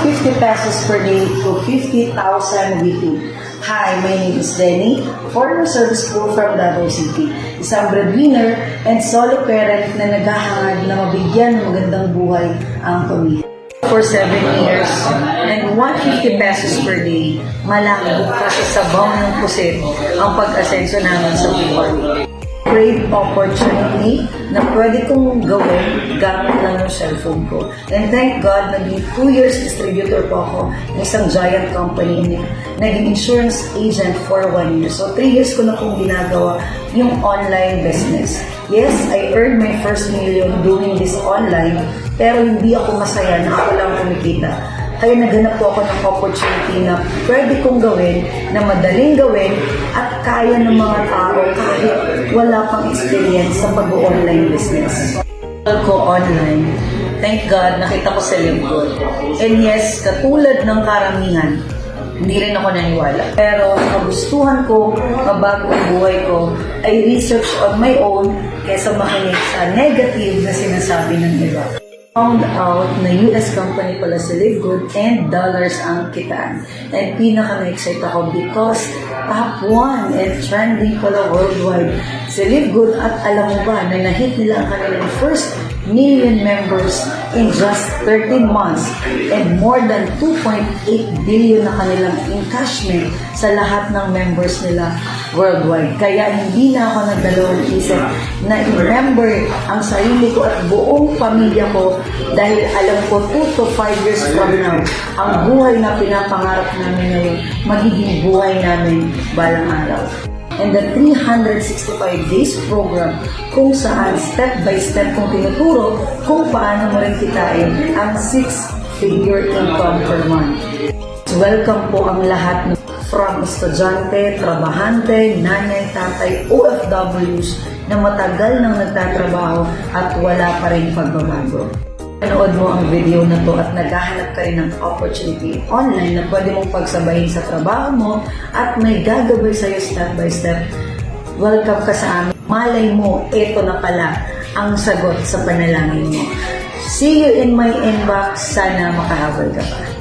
150 pesos per day to 50,000 weekly. Hi, my name is Denny, former service crew from Davao City. Isang breadwinner and solo parent na naghahangad na mabigyan ng magandang buhay ang pamilya. For 7 years and 150 pesos per day, malaki kasi sa bawang ng pusit ang pag-asenso namin sa buhay great opportunity na pwede kong gawin gamit lang yung cellphone ko. And thank God, naging 2 years distributor po ako ng isang giant company. Naging insurance agent for 1 year. So 3 years ko na pong ginagawa yung online business. Yes, I earned my first million doing this online, pero hindi ako masaya na ako lang kumikita. Kaya naghanap po ako ng opportunity na pwede kong gawin, na madaling gawin, at kaya ng mga tao kahit wala pang experience sa pag-online business. ko online, thank God, nakita ko sa lingkod. And yes, katulad ng karamihan, hindi rin ako naniwala. Pero nagustuhan ko, mabago ang buhay ko, ay research on my own kaysa makinig sa negative na sinasabi ng iba found out na US company pala si Livegood and dollars ang kitaan. And pinaka na-excite ako because top 1 and trending pala worldwide si Livegood at alam mo ba na nahit nila ang kanilang first million members in just 13 months and more than 2.8 billion na kanilang encashment sa lahat ng members nila worldwide. Kaya hindi na ako nagdalawang isip na i-member ang sarili ko at buong pamilya ko dahil alam ko 2 to 5 years from now, ang buhay na pinapangarap namin ngayon, magiging buhay namin balang araw and the 365 days program kung saan step by step kong tinuturo kung paano mo rin kitain ang 6-figure income per month. Welcome po ang lahat from estudyante, trabahante, nanay, tatay, OFWs na matagal nang nagtatrabaho at wala pa rin pagbabago. Panood mo ang video na to at naghahanap ka rin ng opportunity online na pwede mong pagsabayin sa trabaho mo at may gagawin sa'yo step by step. Welcome ka sa amin. Malay mo, ito na pala ang sagot sa panalangin mo. See you in my inbox. Sana makahabol ka pa.